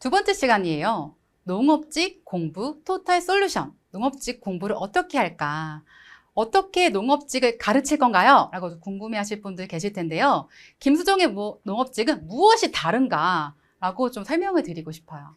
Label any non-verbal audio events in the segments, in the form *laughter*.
두 번째 시간이에요. 농업직 공부 토탈 솔루션. 농업직 공부를 어떻게 할까? 어떻게 농업직을 가르칠 건가요? 라고 궁금해 하실 분들 계실 텐데요. 김수정의 뭐- 농업직은 무엇이 다른가? 라고 좀 설명을 드리고 싶어요.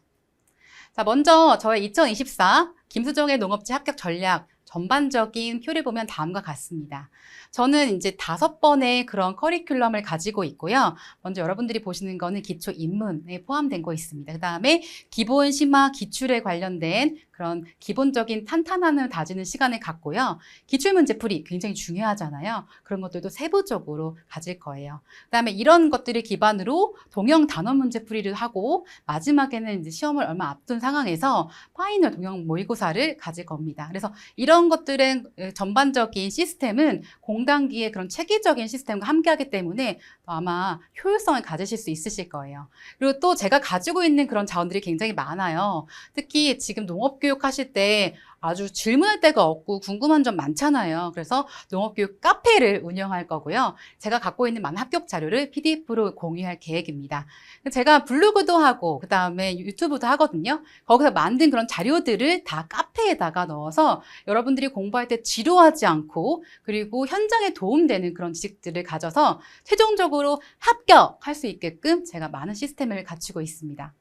자, 먼저 저의 2024 김수정의 농업직 합격 전략 전반적인 표를 보면 다음과 같습니다. 저는 이제 다섯 번의 그런 커리큘럼을 가지고 있고요. 먼저 여러분들이 보시는 거는 기초 입문에 포함된 거 있습니다. 그 다음에 기본 심화 기출에 관련된 그런 기본적인 탄탄함을 다지는 시간을 갖고요. 기출 문제 풀이 굉장히 중요하잖아요. 그런 것들도 세부적으로 가질 거예요. 그 다음에 이런 것들을 기반으로 동형 단원 문제 풀이를 하고 마지막에는 이제 시험을 얼마 앞둔 상황에서 파이널 동형 모의고사를 가질 겁니다. 그래서 이런 것들의 전반적인 시스템은 공단기의 그런 체계적인 시스템과 함께하기 때문에 아마 효율성을 가지실 수 있으실 거예요. 그리고 또 제가 가지고 있는 그런 자원들이 굉장히 많아요. 특히 지금 농업 교육 하실 때 아주 질문할 데가 없고 궁금한 점 많잖아요. 그래서 농업교육 카페를 운영할 거고요. 제가 갖고 있는 많은 합격 자료를 PDF로 공유할 계획입니다. 제가 블로그도 하고 그 다음에 유튜브도 하거든요. 거기서 만든 그런 자료들을 다 카페에다가 넣어서 여러분들이 공부할 때 지루하지 않고 그리고 현장에 도움되는 그런 지식들을 가져서 최종적으로 합격할 수 있게끔 제가 많은 시스템을 갖추고 있습니다.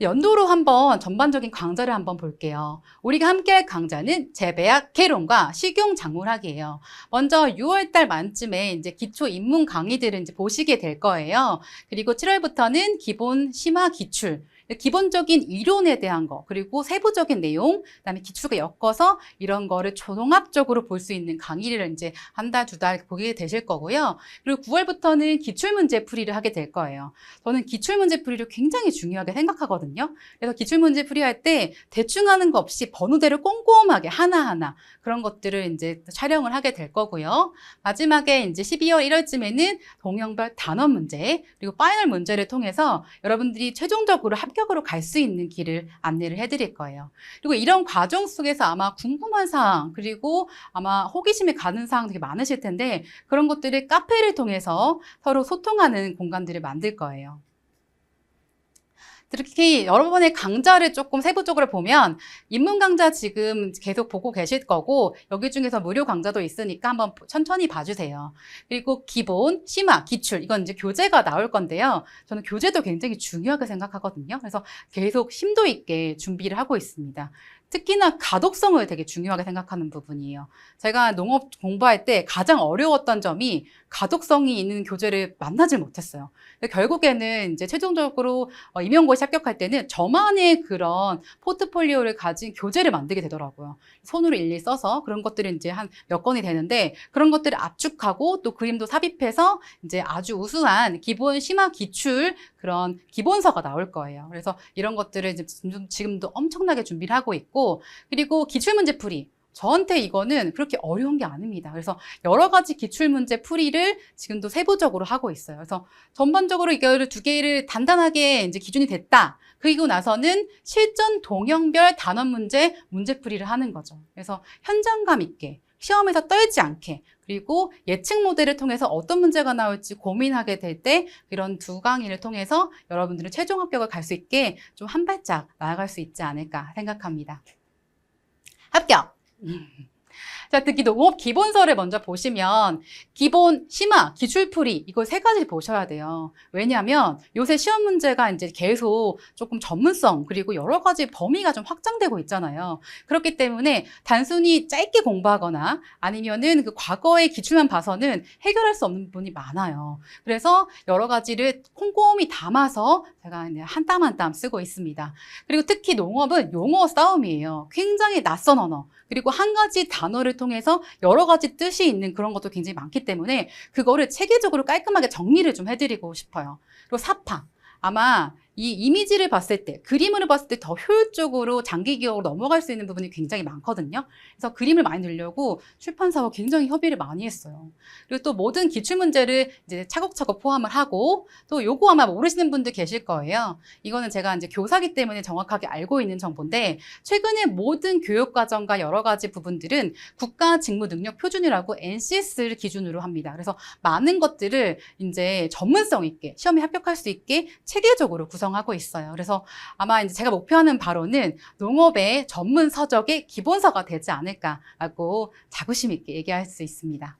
연도로 한번 전반적인 강좌를 한번 볼게요. 우리가 함께 할 강좌는 재배학 개론과 식용 작물학이에요. 먼저 6월달 만쯤에 이제 기초 입문 강의들을 이제 보시게 될 거예요. 그리고 7월부터는 기본 심화 기출, 기본적인 이론에 대한 거, 그리고 세부적인 내용, 그다음에 기출과 엮어서 이런 거를 종합적으로 볼 수 있는 강의를 이제 한 달, 두 달 보게 되실 거고요. 그리고 9월부터는 기출문제 풀이를 하게 될 거예요. 저는 기출문제 풀이를 굉장히 중요하게 생각하거든요. 그래서 기출문제 풀이할 때 대충 하는 거 없이 번호대로 꼼꼼하게 하나하나 그런 것들을 이제 촬영을 하게 될 거고요. 마지막에 이제 12월 1월쯤에는 동형별 단원 문제, 그리고 파이널 문제를 통해서 여러분들이 최종적으로 합격 으로 갈 수 있는 길을 안내를 해드릴 거예요. 그리고 이런 과정 속에서 아마 궁금한 사항, 그리고 아마 호기심이 가는 사항 되게 많으실 텐데 그런 것들을 카페를 통해서 서로 소통하는 공간들을 만들 거예요. 특히 여러분의 강좌를 조금 세부적으로 보면 입문 강좌 지금 계속 보고 계실 거고 여기 중에서 무료 강좌도 있으니까 한번 천천히 봐주세요. 그리고 기본, 심화, 기출 이건 이제 교재가 나올 건데요. 저는 교재도 굉장히 중요하게 생각하거든요. 그래서 계속 심도 있게 준비를 하고 있습니다. 특히나 가독성을 되게 중요하게 생각하는 부분이에요. 제가 농업 공부할 때 가장 어려웠던 점이 가독성이 있는 교재를 만나질 못했어요. 결국에는 이제 최종적으로 어, 임용고시 합격할 때는 저만의 그런 포트폴리오를 가진 교재를 만들게 되더라고요. 손으로 일일이 써서 그런 것들이 이제 한 몇 건이 되는데 그런 것들을 압축하고 또 그림도 삽입해서 이제 아주 우수한 기본 심화 기출 그런 기본서가 나올 거예요. 그래서 이런 것들을 지금- 지금도 엄청나게 준비를 하고 있고 그리고 기출문제 풀이 저한테 이거는 그렇게 어려운 게 아닙니다. 그래서 여러 가지 기출문제 풀이를 지금도 세부적으로 하고 있어요. 그래서 전반적으로 이거를 두 개를 단단하게 이제 기준이 됐다. 그리고 나서는 실전 동형별 단원 문제 문제풀이를 하는 거죠. 그래서 현장감 있게 시험에서 떨지 않게 그리고 예측 모델을 통해서 어떤 문제가 나올지 고민하게 될 때 이런 두 강의를 통해서 여러분들은 최종 합격을 갈 수 있게 좀 한 발짝 나아갈 수 있지 않을까 생각합니다. 합격! 자, 특히 농업 기본서를 먼저 보시면 기본, 심화, 기출풀이 이거 세 가지를 보셔야 돼요. 왜냐하면 요새 시험 문제가 이제 계속 조금 전문성 그리고 여러 가지 범위가 좀 확장되고 있잖아요. 그렇기 때문에 단순히 짧게 공부하거나 아니면은 그 과거의 기출만 봐서는 해결할 수 없는 부분이 많아요. 그래서 여러 가지를 꼼꼼히 담아서 제가 한 땀 한땀 쓰고 있습니다. 그리고 특히 농업은 용어 싸움이에요. 굉장히 낯선 언어. 그리고 한 가지 단어를 통해서 여러 가지 뜻이 있는 그런 것도 굉장히 많기 때문에 그거를 체계적으로 깔끔하게 정리를 좀 해드리고 싶어요. 그리고 사파. 아마 이 이미지를 봤을 때, 그림으로 봤을 때 더 효율적으로 장기 기억으로 넘어갈 수 있는 부분이 굉장히 많거든요. 그래서 그림을 많이 넣으려고 출판사와 굉장히 협의를 많이 했어요. 그리고 또 모든 기출 문제를 이제 차곡차곡 포함을 하고 또 요거 아마 모르시는 분들 계실 거예요. 이거는 제가 이제 교사기 때문에 정확하게 알고 있는 정보인데 최근에 모든 교육 과정과 여러 가지 부분들은 국가 직무 능력 표준이라고 NCS를 기준으로 합니다. 그래서 많은 것들을 이제 전문성 있게 시험에 합격할 수 있게 체계적으로 구성 구성하고 있어요. 그래서 아마 이제 제가 목표하는 바로는 농업의 전문 서적의 기본서가 되지 않을까라고 자부심 있게 얘기할 수 있습니다.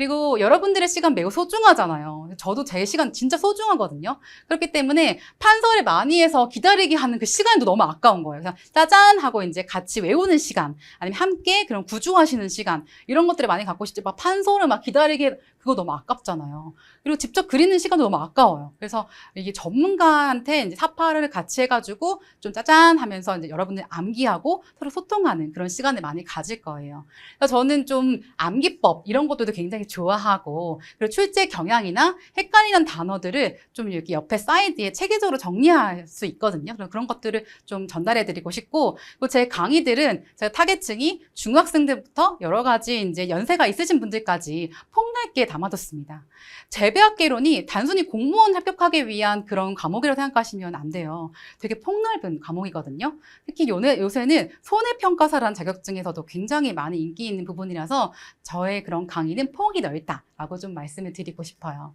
그리고 여러분들의 시간 매우 소중하잖아요. 저도 제 시간 진짜 소중하거든요. 그렇기 때문에 판서를 많이 해서 기다리게 하는 그 시간도 너무 아까운 거예요. 그냥 짜잔 하고 이제 같이 외우는 시간, 아니면 함께 그런 구조하시는 시간, 이런 것들을 많이 갖고 싶지. 막 판서를 막 기다리게, 그거 너무 아깝잖아요. 그리고 직접 그리는 시간도 너무 아까워요. 그래서 이게 전문가한테 이제 사파를 같이 해가지고 좀 짜잔 하면서 이제 여러분들 암기하고 서로 소통하는 그런 시간을 많이 가질 거예요. 그래서 저는 좀 암기법 이런 것들도 굉장히 좋아하고 그리고 출제 경향이나 헷갈리는 단어들을 좀 이렇게 옆에 사이드에 체계적으로 정리할 수 있거든요. 그래서 그런 것들을 좀 전달해 드리고 싶고 그리고 제 강의들은 제가 타겟층이 중학생들부터 여러 가지 이제 연세가 있으신 분들까지 폭넓게 담아뒀습니다. 재배학개론이 단순히 공무원 합격하기 위한 그런 과목이라고 생각하시면 안 돼요. 되게 폭넓은 과목이거든요. 특히 요새, 요새는 손해평가사라는 자격증에서도 굉장히 많이 인기 있는 부분이라서 저의 그런 강의는 폭이 넓다라고 좀 말씀을 드리고 싶어요.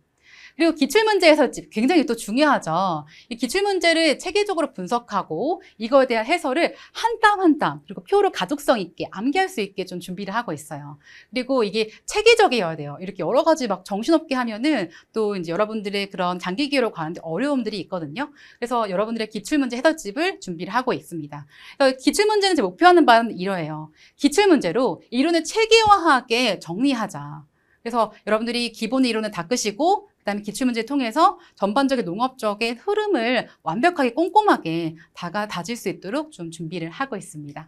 그리고 기출문제 해설집 굉장히 또 중요하죠. 이 기출문제를 체계적으로 분석하고 이거에 대한 해설을 한 땀 한 땀 그리고 표로 가독성 있게 암기할 수 있게 좀 준비를 하고 있어요. 그리고 이게 체계적이어야 돼요. 이렇게 여러 가지 막 정신없게 하면은 또 이제 여러분들의 그런 장기 기회로 가는데 어려움들이 있거든요. 그래서 여러분들의 기출문제 해설집을 준비를 하고 있습니다. 기출문제는 제 목표하는 바는 이러해요. 기출문제로 이론을 체계화하게 정리하자. 그래서 여러분들이 기본 이론을 닦으시고 그다음에 기출문제 통해서 전반적인 농업적인 흐름을 완벽하게 꼼꼼하게 다가 다질 수 있도록 좀 준비를 하고 있습니다.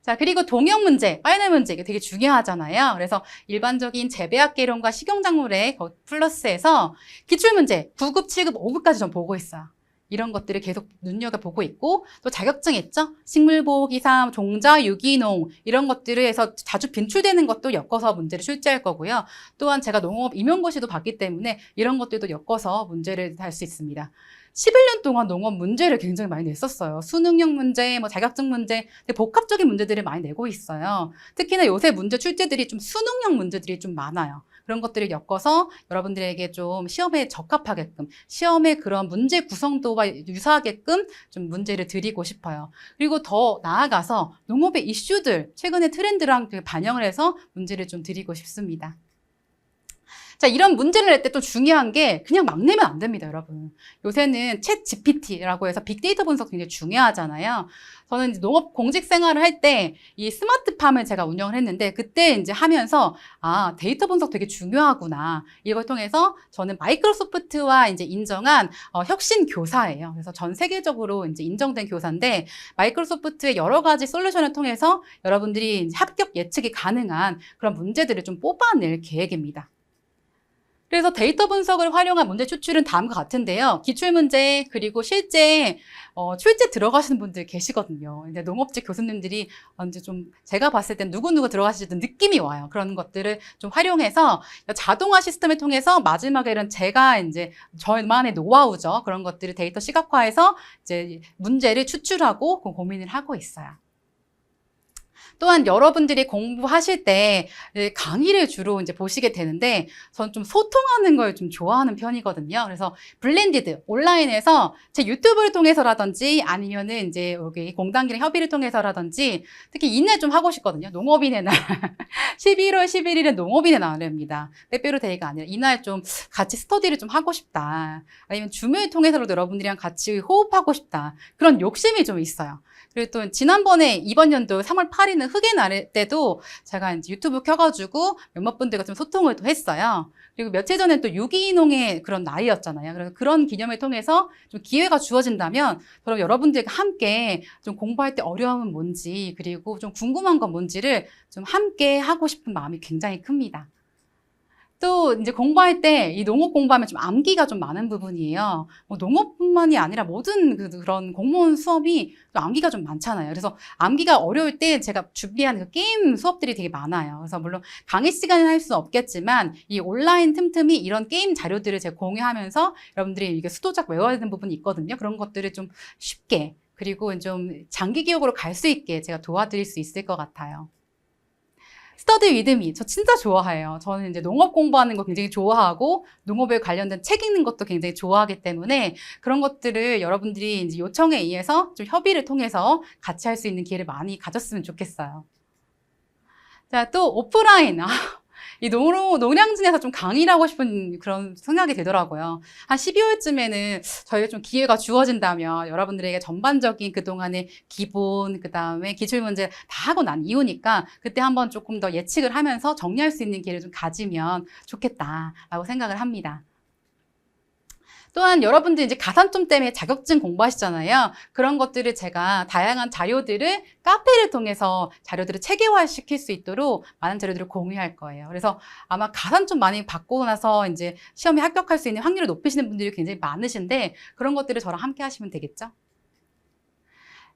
자, 그리고 동형 문제, 파이널 문제, 이게 되게 중요하잖아요. 그래서 일반적인 재배학개론과 식용작물의 거- 플러스에서 기출문제 9급, 7급, 5급까지 전 보고 있어요. 이런 것들을 계속 눈여겨보고 있고, 또 자격증 있죠? 식물보호기사, 종자, 유기농, 이런 것들을 해서 자주 빈출되는 것도 엮어서 문제를 출제할 거고요. 또한 제가 농업 임용고시도 봤기 때문에 이런 것들도 엮어서 문제를 할수 있습니다. 11년 동안 농업 문제를 굉장히 많이 냈었어요. 수능형 문제, 뭐 자격증 문제, 복합적인 문제들을 많이 내고 있어요. 특히나 요새 문제 출제들이 좀 수능형 문제들이 좀 많아요. 그런 것들을 엮어서 여러분들에게 좀 시험에 적합하게끔, 시험의 그런 문제 구성도와 유사하게끔 좀 문제를 드리고 싶어요. 그리고 더 나아가서 농업의 이슈들, 최근의 트렌드랑 그 반영을 해서 문제를 좀 드리고 싶습니다. 자, 이런 문제를 낼 때 또 중요한 게 그냥 막 내면 안 됩니다, 여러분. 요새는 챗 GPT라고 해서 빅데이터 분석 굉장히 중요하잖아요. 저는 이제 농업 공직 생활을 할 때 이 스마트팜을 제가 운영을 했는데 그때 이제 하면서 아, 데이터 분석 되게 중요하구나. 이걸 통해서 저는 마이크로소프트와 이제 인정한 어, 혁신 교사예요. 그래서 전 세계적으로 이제 인정된 교사인데 마이크로소프트의 여러 가지 솔루션을 통해서 여러분들이 합격 예측이 가능한 그런 문제들을 좀 뽑아낼 계획입니다. 그래서 데이터 분석을 활용한 문제 추출은 다음과 같은데요. 기출문제, 그리고 실제, 어, 출제 들어가시는 분들 계시거든요. 이제 농업직 교수님들이 이제 좀, 제가 봤을 땐 누구누구 들어가시는 느낌이 와요. 그런 것들을 좀 활용해서 자동화 시스템을 통해서 마지막에는 제가 이제 저만의 노하우죠. 그런 것들을 데이터 시각화해서 이제 문제를 추출하고 그 고민을 하고 있어요. 또한 여러분들이 공부하실 때 강의를 주로 이제 보시게 되는데 저는 좀 소통하는 걸 좀 좋아하는 편이거든요. 그래서 블렌디드 온라인에서 제 유튜브를 통해서라든지 아니면은 이제 여기 공단기랑 협의를 통해서라든지 특히 인내 좀 하고 싶거든요. 농업인의 날 *laughs* 11월 11일은 농업인의 날입니다. 빼빼로 데이가 아니라 이날 좀 같이 스터디를 좀 하고 싶다. 아니면 줌을 통해서라도 여러분들이랑 같이 호흡하고 싶다. 그런 욕심이 좀 있어요. 그리고 또 지난번에 이번 연도 3월 8일은 흑의 날 때도 제가 이제 유튜브 켜가지고 몇몇 분들과 좀 소통을 또 했어요. 그리고 며칠 전에 또 유기농의 그런 날이었잖아요. 그래서 그런 기념을 통해서 좀 기회가 주어진다면 그럼 여러분들과 함께 좀 공부할 때 어려움은 뭔지 그리고 좀 궁금한 건 뭔지를 좀 함께 하고 싶은 마음이 굉장히 큽니다. 또 이제 공부할 때 이 농업 공부하면 좀 암기가 좀 많은 부분이에요. 뭐 농업뿐만이 아니라 모든 그, 그런 공무원 수업이 좀 암기가 좀 많잖아요. 그래서 암기가 어려울 때 제가 준비한 그 게임 수업들이 되게 많아요. 그래서 물론 강의 시간은 할 수 없겠지만 이 온라인 틈틈이 이런 게임 자료들을 제가 공유하면서 여러분들이 이게 수도작 외워야 되는 부분이 있거든요. 그런 것들을 좀 쉽게 그리고 좀 장기 기억으로 갈 수 있게 제가 도와드릴 수 있을 것 같아요. 스터디 위드미 저 진짜 좋아해요. 저는 이제 농업 공부하는 거 굉장히 좋아하고 농업에 관련된 책 읽는 것도 굉장히 좋아하기 때문에 그런 것들을 여러분들이 이제 요청에 의해서 좀 협의를 통해서 같이 할 수 있는 기회를 많이 가졌으면 좋겠어요. 자, 또 오프라인. 아, 이 농, 농량진에서 좀 강의를 하고 싶은 그런 생각이 되더라고요. 한 12월쯤에는 저희가 좀 기회가 주어진다면 여러분들에게 전반적인 그동안의 기본, 그 다음에 기출문제 다 하고 난 이후니까 그때 한번 조금 더 예측을 하면서 정리할 수 있는 기회를 좀 가지면 좋겠다라고 생각을 합니다. 또한 여러분들 이제 가산점 때문에 자격증 공부하시잖아요. 그런 것들을 제가 다양한 자료들을 카페를 통해서 자료들을 체계화 시킬 수 있도록 많은 자료들을 공유할 거예요. 그래서 아마 가산점 많이 받고 나서 이제 시험에 합격할 수 있는 확률을 높이시는 분들이 굉장히 많으신데 그런 것들을 저랑 함께 하시면 되겠죠?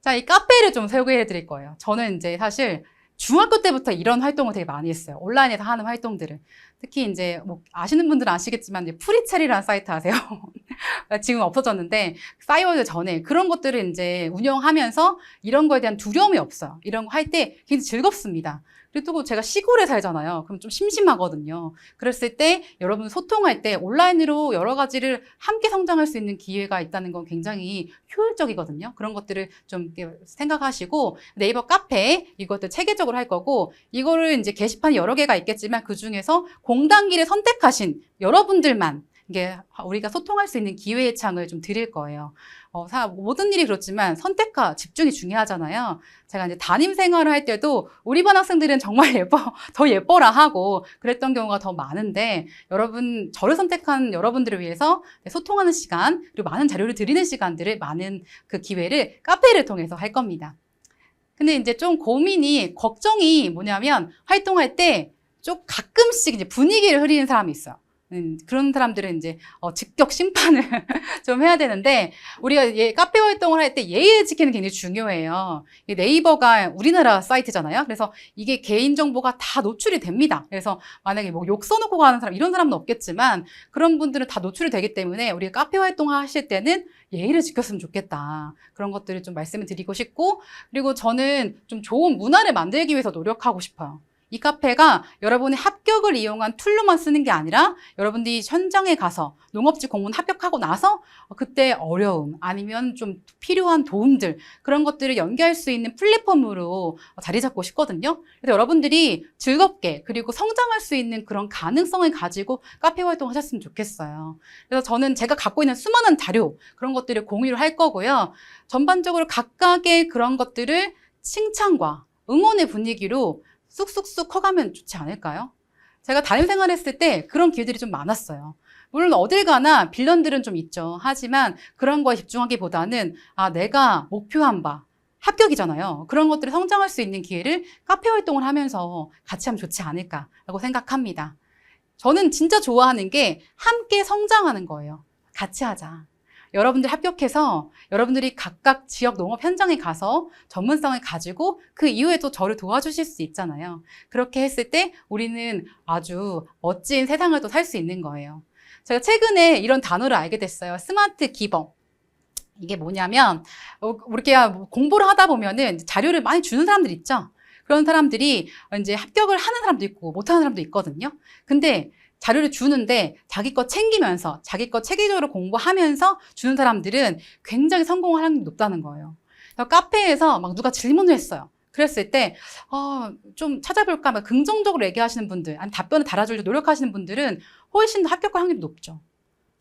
자, 이 카페를 좀 소개해 드릴 거예요. 저는 이제 사실 중학교 때부터 이런 활동을 되게 많이 했어요. 온라인에서 하는 활동들을. 특히 이제 뭐 아시는 분들은 아시겠지만 이제 프리첼이라는 사이트 아세요? *laughs* 지금 없어졌는데 싸이월드 전에 그런 것들을 이제 운영하면서 이런 거에 대한 두려움이 없어요. 이런 거 할 때 굉장히 즐겁습니다. 그리고 또 제가 시골에 살잖아요. 그럼 좀 심심하거든요. 그랬을 때 여러분 소통할 때 온라인으로 여러 가지를 함께 성장할 수 있는 기회가 있다는 건 굉장히 효율적이거든요. 그런 것들을 좀 생각하시고 네이버 카페 이것도 체계적으로 할 거고 이거를 이제 게시판이 여러 개가 있겠지만 그 중에서 공단기를 선택하신 여러분들만 이게 우리가 소통할 수 있는 기회의 창을 좀 드릴 거예요. 어, 사, 모든 일이 그렇지만 선택과 집중이 중요하잖아요. 제가 이제 담임 생활을 할 때도 우리 반 학생들은 정말 *laughs* 예뻐, 더 예뻐라 하고 그랬던 경우가 더 많은데 여러분, 저를 선택한 여러분들을 위해서 소통하는 시간, 그리고 많은 자료를 드리는 시간들을 많은 그 기회를 카페를 통해서 할 겁니다. 근데 이제 좀 고민이, 걱정이 뭐냐면 활동할 때 좀 가끔씩 이제 분위기를 흐리는 사람이 있어요. 음, 그런 사람들은 이제 어, 직격 심판을 *laughs* 좀 해야 되는데 우리가 예, 카페 활동을 할 때 예의를 지키는 게 굉장히 중요해요. 이 네이버가 우리나라 사이트잖아요. 그래서 이게 개인 정보가 다 노출이 됩니다. 그래서 만약에 뭐 욕 써놓고 가는 사람 이런 사람은 없겠지만 그런 분들은 다 노출이 되기 때문에 우리가 카페 활동하실 때는 예의를 지켰으면 좋겠다. 그런 것들을 좀 말씀을 드리고 싶고 그리고 저는 좀 좋은 문화를 만들기 위해서 노력하고 싶어요. 이 카페가 여러분의 합격을 이용한 툴로만 쓰는 게 아니라 여러분들이 현장에 가서 농업직 공무원 합격하고 나서 그때 어려움 아니면 좀 필요한 도움들 그런 것들을 연계할 수 있는 플랫폼으로 자리 잡고 싶거든요. 그래서 여러분들이 즐겁게 그리고 성장할 수 있는 그런 가능성을 가지고 카페 활동하셨으면 좋겠어요. 그래서 저는 제가 갖고 있는 수많은 자료 그런 것들을 공유를 할 거고요. 전반적으로 각각의 그런 것들을 칭찬과 응원의 분위기로 쑥쑥쑥 커가면 좋지 않을까요? 제가 다른 생활했을 때 그런 기회들이 좀 많았어요. 물론 어딜 가나 빌런들은 좀 있죠. 하지만 그런 거에 집중하기보다는 아, 내가 목표한 바, 합격이잖아요. 그런 것들을 성장할 수 있는 기회를 카페 활동을 하면서 같이 하면 좋지 않을까라고 생각합니다. 저는 진짜 좋아하는 게 함께 성장하는 거예요. 같이 하자. 여러분들 합격해서 여러분들이 각각 지역 농업 현장에 가서 전문성을 가지고 그 이후에 또 저를 도와주실 수 있잖아요. 그렇게 했을 때 우리는 아주 멋진 세상을 또 살 수 있는 거예요. 제가 최근에 이런 단어를 알게 됐어요. 스마트 기범. 이게 뭐냐면 우리가 뭐 공부를 하다 보면은 자료를 많이 주는 사람들 있죠. 그런 사람들이 이제 합격을 하는 사람도 있고 못하는 사람도 있거든요. 근데 자료를 주는데 자기 거 챙기면서 자기 거 체계적으로 공부하면서 주는 사람들은 굉장히 성공할 확률이 높다는 거예요. 카페에서 막 누가 질문을 했어요. 그랬을 때, 어, 좀 찾아볼까, 막 긍정적으로 얘기하시는 분들, 아니 답변을 달아주려고 노력하시는 분들은 훨씬 더 합격할 확률이 높죠.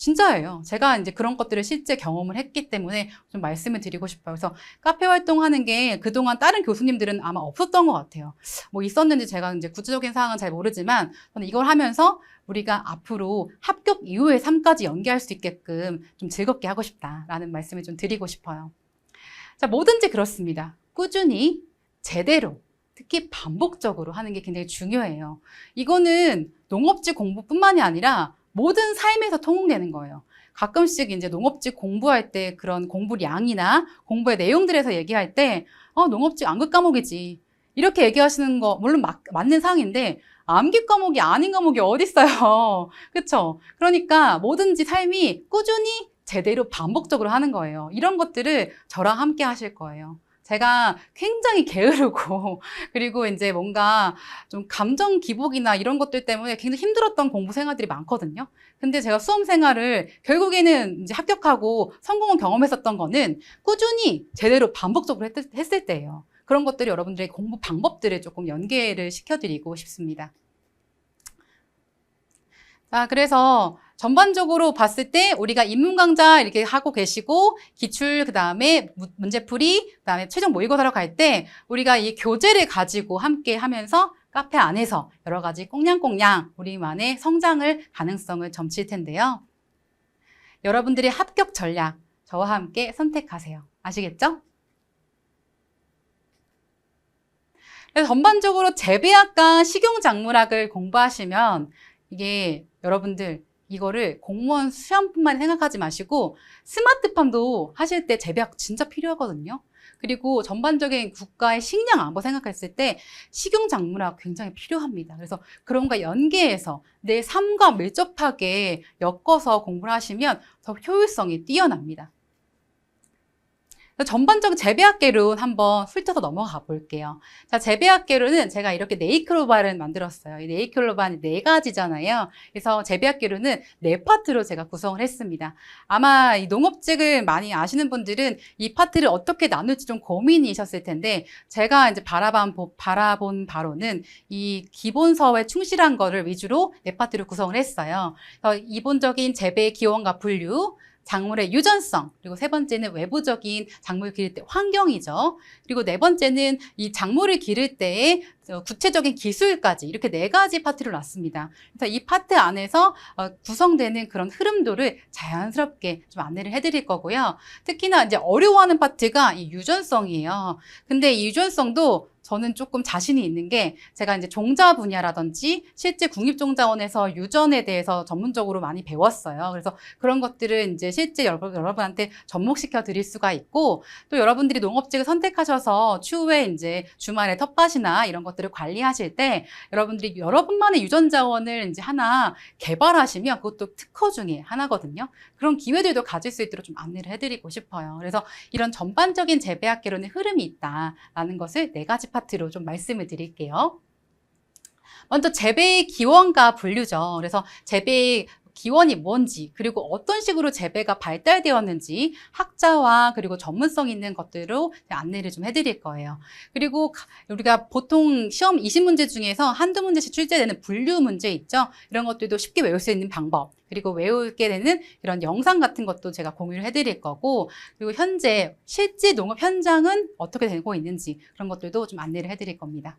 진짜예요. 제가 이제 그런 것들을 실제 경험을 했기 때문에 좀 말씀을 드리고 싶어요. 그래서 카페 활동하는 게 그동안 다른 교수님들은 아마 없었던 것 같아요. 뭐 있었는지 제가 이제 구체적인 사항은 잘 모르지만 저는 이걸 하면서 우리가 앞으로 합격 이후의 삶까지 연계할 수 있게끔 좀 즐겁게 하고 싶다라는 말씀을 좀 드리고 싶어요. 자, 뭐든지 그렇습니다. 꾸준히 제대로 특히 반복적으로 하는 게 굉장히 중요해요. 이거는 농업직 공부뿐만이 아니라 모든 삶에서 통용되는 거예요. 가끔씩 이제 농업직 공부할 때 그런 공부량이나 공부의 내용들에서 얘기할 때, 어, 농업직 암기 과목이지. 이렇게 얘기하시는 거, 물론 맞, 맞는 상인데, 암기 과목이 아닌 과목이 어딨어요. *laughs* 그쵸? 그러니까 뭐든지 삶이 꾸준히 제대로 반복적으로 하는 거예요. 이런 것들을 저랑 함께 하실 거예요. 제가 굉장히 게으르고 *laughs* 그리고 이제 뭔가 좀 감정 기복이나 이런 것들 때문에 굉장히 힘들었던 공부 생활들이 많거든요. 근데 제가 수험 생활을 결국에는 이제 합격하고 성공을 경험했었던 거는 꾸준히 제대로 반복적으로 했, 했을 때예요. 그런 것들이 여러분들의 공부 방법들을 조금 연계를 시켜드리고 싶습니다. 자, 그래서 전반적으로 봤을 때 우리가 입문 강좌 이렇게 하고 계시고 기출 그다음에 무- 문제풀이 그다음에 최종 모의고사로 갈 때 우리가 이 교재를 가지고 함께 하면서 카페 안에서 여러 가지 꽁냥꽁냥 우리만의 성장을 가능성을 점칠 텐데요. 여러분들의 합격 전략 저와 함께 선택하세요. 아시겠죠? 그래서 전반적으로 재배학과 식용작물학을 공부하시면 이게 여러분들 이거를 공무원 시험뿐만 생각하지 마시고 스마트팜도 하실 때 재배학 진짜 필요하거든요. 그리고 전반적인 국가의 식량 안보 생각했을 때 식용 작물학 굉장히 필요합니다. 그래서 그런 거 연계해서 내 삶과 밀접하게 엮어서 공부를 하시면 더 효율성이 뛰어납니다. 전반적인 재배학계론 한번 훑어서 넘어가 볼게요. 자, 재배학계론은 제가 이렇게 네이클로바를 만들었어요. 이 네이클로바는 네 가지잖아요. 그래서 재배학계론은 네 파트로 제가 구성을 했습니다. 아마 이 농업직을 많이 아시는 분들은 이 파트를 어떻게 나눌지 좀 고민이셨을 텐데 제가 이제 바라본, 바라본 바로는 이 기본서에 충실한 거를 위주로 네 파트로 구성을 했어요. 그래서 기본적인 재배 기원과 분류, 작물의 유전성, 그리고 세 번째는 외부적인 작물 기를 때 환경이죠. 그리고 네 번째는 이 작물을 기를 때의 어, 구체적인 기술까지 이렇게 네 가지 파트를 놨습니다. 그래서 이 파트 안에서 어, 구성되는 그런 흐름도를 자연스럽게 좀 안내를 해드릴 거고요. 특히나 이제 어려워하는 파트가 이 유전성이에요. 근데 이 유전성도 저는 조금 자신이 있는 게 제가 이제 종자 분야라든지 실제 국립종자원에서 유전에 대해서 전문적으로 많이 배웠어요. 그래서 그런 것들을 이제 실제 여러분, 여러분한테 접목시켜 드릴 수가 있고 또 여러분들이 농업직을 선택하셔서 추후에 이제 주말에 텃밭이나 이런 것들을 관리하실 때 여러분들이 여러분만의 유전 자원을 이제 하나 개발하시면 그것도 특허 중에 하나거든요. 그런 기회들도 가질 수 있도록 좀 안내를 해드리고 싶어요. 그래서 이런 전반적인 재배학계론의 흐름이 있다라는 것을 네 가지 파트로 좀 말씀을 드릴게요. 먼저 재배의 기원과 분류죠. 그래서 재배의 기원이 뭔지 그리고 어떤 식으로 재배가 발달되었는지 학자와 그리고 전문성 있는 것들로 안내를 좀 해드릴 거예요. 그리고 가- 우리가 보통 시험 20문제 중에서 한두 문제씩 출제되는 분류 문제 있죠. 이런 것들도 쉽게 외울 수 있는 방법 그리고 외우게 되는 이런 영상 같은 것도 제가 공유를 해드릴 거고 그리고 현재 실제 농업 현장은 어떻게 되고 있는지 그런 것들도 좀 안내를 해드릴 겁니다.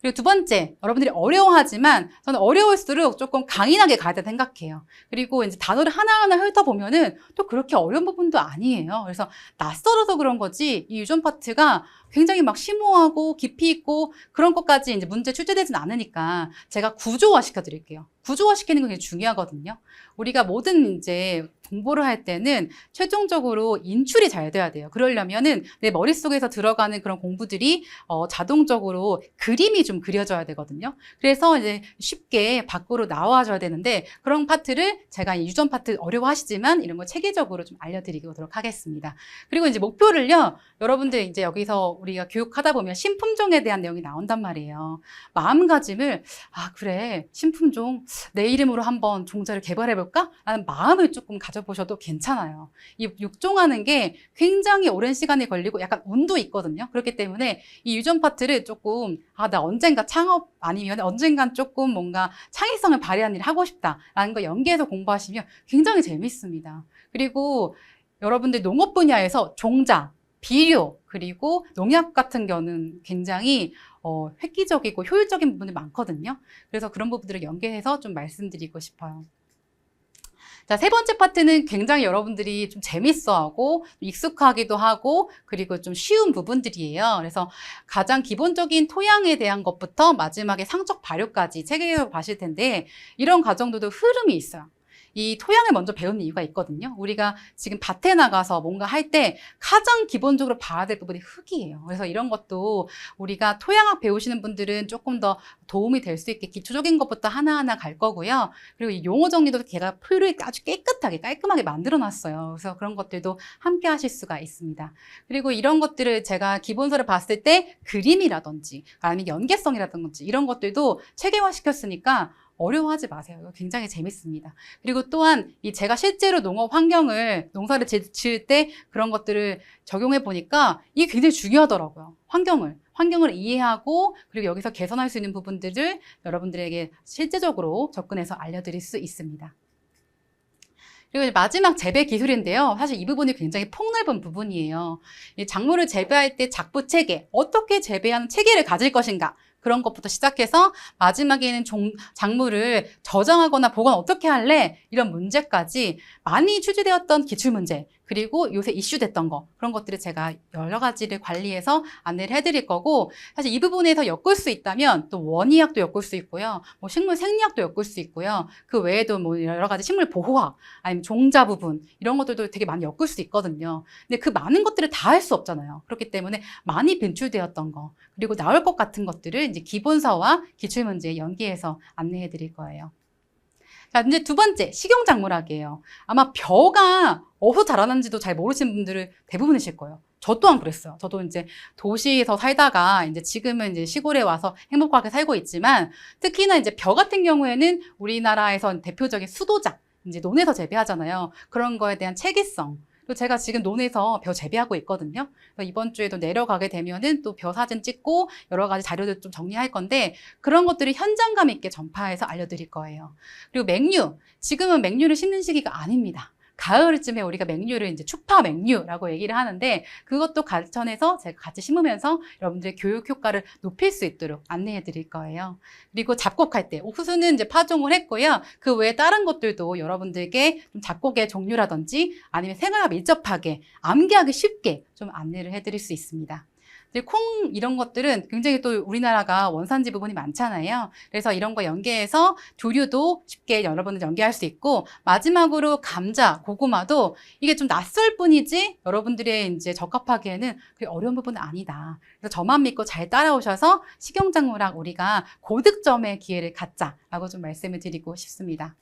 그리고 두 번째, 여러분들이 어려워하지만 저는 어려울수록 조금 강인하게 가야 된다 생각해요. 그리고 이제 단어를 하나하나 훑어보면은 또 그렇게 어려운 부분도 아니에요. 그래서 낯설어서 그런 거지 이 유전 파트가 굉장히 막 심오하고 깊이 있고 그런 것까지 이제 문제 출제되진 않으니까 제가 구조화 시켜드릴게요. 구조화 시키는 게 굉장히 중요하거든요. 우리가 모든 이제 공부를 할 때는 최종적으로 인출이 잘 돼야 돼요. 그러려면은 내 머릿속에서 들어가는 그런 공부들이 어, 자동적으로 그림이 좀 그려져야 되거든요. 그래서 이제 쉽게 밖으로 나와줘야 되는데 그런 파트를 제가 이 유전 파트 어려워하시지만 이런 거 체계적으로 좀 알려드리도록 하겠습니다. 그리고 이제 목표를요, 여러분들 이제 여기서 우리가 교육하다 보면 신품종에 대한 내용이 나온단 말이에요. 마음가짐을 아 그래 신품종 내 이름으로 한번 종자를 개발해 볼까? 라는 마음을 조금 가져보셔도 괜찮아요. 이 육종하는 게 굉장히 오랜 시간이 걸리고 약간 운도 있거든요. 그렇기 때문에 이 유전 파트를 조금 아 나 언젠가 창업 아니면 언젠간 조금 뭔가 창의성을 발휘하는 일을 하고 싶다라는 거 연계해서 공부하시면 굉장히 재밌습니다. 그리고 여러분들 농업 분야에서 종자, 비료, 그리고 농약 같은 경우는 굉장히 어, 획기적이고 효율적인 부분이 많거든요. 그래서 그런 부분들을 연계해서 좀 말씀드리고 싶어요. 자, 세 번째 파트는 굉장히 여러분들이 좀 재밌어하고 익숙하기도 하고 그리고 좀 쉬운 부분들이에요. 그래서 가장 기본적인 토양에 대한 것부터 마지막에 상적 발효까지 체계적으로 봐실 텐데 이런 과정들도 흐름이 있어요. 이 토양을 먼저 배우는 이유가 있거든요. 우리가 지금 밭에 나가서 뭔가 할 때 가장 기본적으로 봐야 될 부분이 흙이에요. 그래서 이런 것도 우리가 토양학 배우시는 분들은 조금 더 도움이 될 수 있게 기초적인 것부터 하나하나 갈 거고요. 그리고 이 용어 정리도 걔가 표를 아주 깨끗하게 깔끔하게 만들어 놨어요. 그래서 그런 것들도 함께 하실 수가 있습니다. 그리고 이런 것들을 제가 기본서를 봤을 때 그림이라든지 아니면 연계성이라든지 이런 것들도 체계화 시켰으니까 어려워하지 마세요. 굉장히 재밌습니다. 그리고 또한 이 제가 실제로 농업 환경을 농사를 지- 지을 때 그런 것들을 적용해 보니까 이게 굉장히 중요하더라고요. 환경을 환경을 이해하고 그리고 여기서 개선할 수 있는 부분들을 여러분들에게 실제적으로 접근해서 알려드릴 수 있습니다. 그리고 마지막 재배 기술인데요. 사실 이 부분이 굉장히 폭넓은 부분이에요. 이 작물을 재배할 때 작부 체계, 어떻게 재배하는 체계를 가질 것인가. 그런 것부터 시작해서 마지막에는 종, 작물을 저장하거나 보관 어떻게 할래? 이런 문제까지 많이 출제되었던 기출문제, 그리고 요새 이슈됐던 거, 그런 것들을 제가 여러 가지를 관리해서 안내를 해드릴 거고, 사실 이 부분에서 엮을 수 있다면 또 원의학도 엮을 수 있고요. 뭐 식물 생리학도 엮을 수 있고요. 그 외에도 뭐 여러 가지 식물 보호학, 아니면 종자 부분, 이런 것들도 되게 많이 엮을 수 있거든요. 근데 그 많은 것들을 다 할 수 없잖아요. 그렇기 때문에 많이 빈출되었던 거, 그리고 나올 것 같은 것들을 이제 기본서와 기출문제에 연계해서 안내해 드릴 거예요. 자, 이제 두 번째, 식용작물학이에요. 아마 벼가 어디서 자라는지도 잘 모르시는 분들은 대부분이실 거예요. 저 또한 그랬어요. 저도 이제 도시에서 살다가 이제 지금은 이제 시골에 와서 행복하게 살고 있지만 특히나 이제 벼 같은 경우에는 우리나라에서 대표적인 수도작, 이제 논에서 재배하잖아요. 그런 거에 대한 체계성. 또 제가 지금 논에서 벼 재배하고 있거든요. 그래서 이번 주에도 내려가게 되면은 또 벼 사진 찍고 여러 가지 자료들 좀 정리할 건데 그런 것들을 현장감 있게 전파해서 알려드릴 거예요. 그리고 맹류. 지금은 맹류를 심는 시기가 아닙니다. 가을쯤에 우리가 맹류를 이제 추파 맹류라고 얘기를 하는데 그것도 가천에서 제가 같이 심으면서 여러분들의 교육 효과를 높일 수 있도록 안내해 드릴 거예요. 그리고 잡곡할 때 옥수수는 이제 파종을 했고요. 그 외에 다른 것들도 여러분들께 좀 잡곡의 종류라든지 아니면 생활과 밀접하게 암기하기 쉽게 좀 안내를 해 드릴 수 있습니다. 콩 이런 것들은 굉장히 또 우리나라가 원산지 부분이 많잖아요. 그래서 이런 거 연계해서 조류도 쉽게 여러분들 연계할 수 있고 마지막으로 감자, 고구마도 이게 좀 낯설 뿐이지 여러분들의 이제 적합하기에는 그게 어려운 부분은 아니다. 그래서 저만 믿고 잘 따라오셔서 식용작물학 우리가 고득점의 기회를 갖자라고 좀 말씀을 드리고 싶습니다.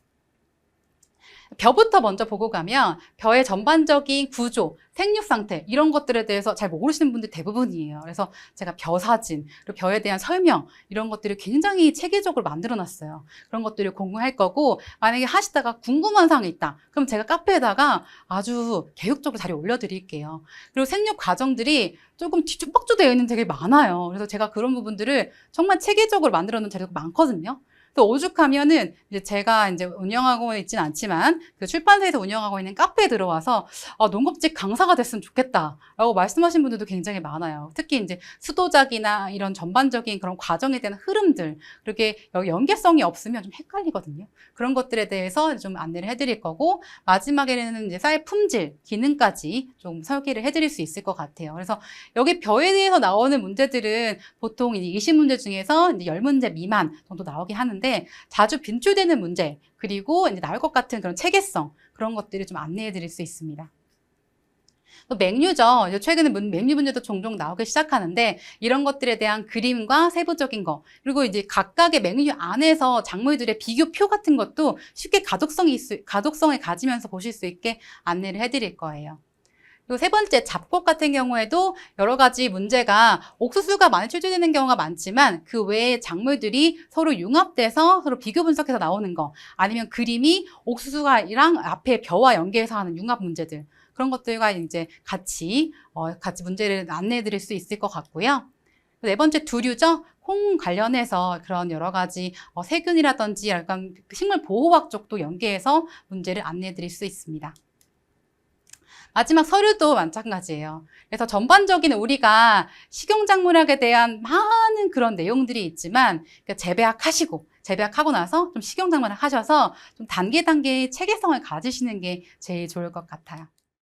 벼부터 먼저 보고 가면 벼의 전반적인 구조, 생육 상태 이런 것들에 대해서 잘 모르시는 분들 대부분이에요. 그래서 제가 벼 사진, 그리고 벼에 대한 설명 이런 것들을 굉장히 체계적으로 만들어 놨어요. 그런 것들을 공유할 거고 만약에 하시다가 궁금한 사항이 있다. 그럼 제가 카페에다가 아주 개혁적으로 자료 올려 드릴게요. 그리고 생육 과정들이 조금 뒤죽박죽 되어 있는 되게 많아요. 그래서 제가 그런 부분들을 정말 체계적으로 만들어 놓은 자료가 많거든요. 또 오죽하면은 이제 제가 이제 운영하고 있진 않지만 그 출판사에서 운영하고 있는 카페에 들어와서 아, 농업직 강사가 됐으면 좋겠다라고 말씀하신 분들도 굉장히 많아요. 특히 이제 수도작이나 이런 전반적인 그런 과정에 대한 흐름들 그렇게 연계성이 없으면 좀 헷갈리거든요. 그런 것들에 대해서 좀 안내를 해드릴 거고 마지막에는 이제 쌀 품질 기능까지 좀 설계를 해드릴 수 있을 것 같아요. 그래서 여기 벼에 대해서 나오는 문제들은 보통 이제 20문제 중에서 이제 10문제 미만 정도 나오긴 하는데 자주 빈출되는 문제 그리고 이제 나올 것 같은 그런 체계성 그런 것들을 좀 안내해 드릴 수 있습니다. 또. 이제 최근에 문- 맹류 문제도 종종 나오기 시작하는데 이런 것들에 대한 그림과 세부적인 거 그리고 이제 각각의 맹류 안에서 작물들의 비교표 같은 것도 쉽게 가독성이 있, 가독성을 가지면서 보실 수 있게 안내를 해드릴 거예요. 그리고 세 번째 잡곡 같은 경우에도 여러 가지 문제가 옥수수가 많이 출제되는 경우가 많지만 그 외에 작물들이 서로 융합돼서 서로 비교 분석해서 나오는 거 아니면 그림이 옥수수가랑 앞에 벼와 연계해서 하는 융합 문제들 그런 것들과 이제 같이 어, 같이 문제를 안내해 드릴 수 있을 것 같고요. 네 번째 두류죠. 콩 관련해서 그런 여러 가지 어, 세균이라든지 약간 식물 보호학 쪽도 연계해서 문제를 안내해 드릴 수 있습니다. 마지막 서류도 마찬가지예요. 그래서 전반적인 우리가 식용작물학에 대한 많은 그런 내용들이 있지만 그러니까 재배학 하시고 재배학하고 나서 좀 식용작물학 하셔서 좀 단계 단계의 체계성을 가지시는 게 제일 좋을 것 같아요.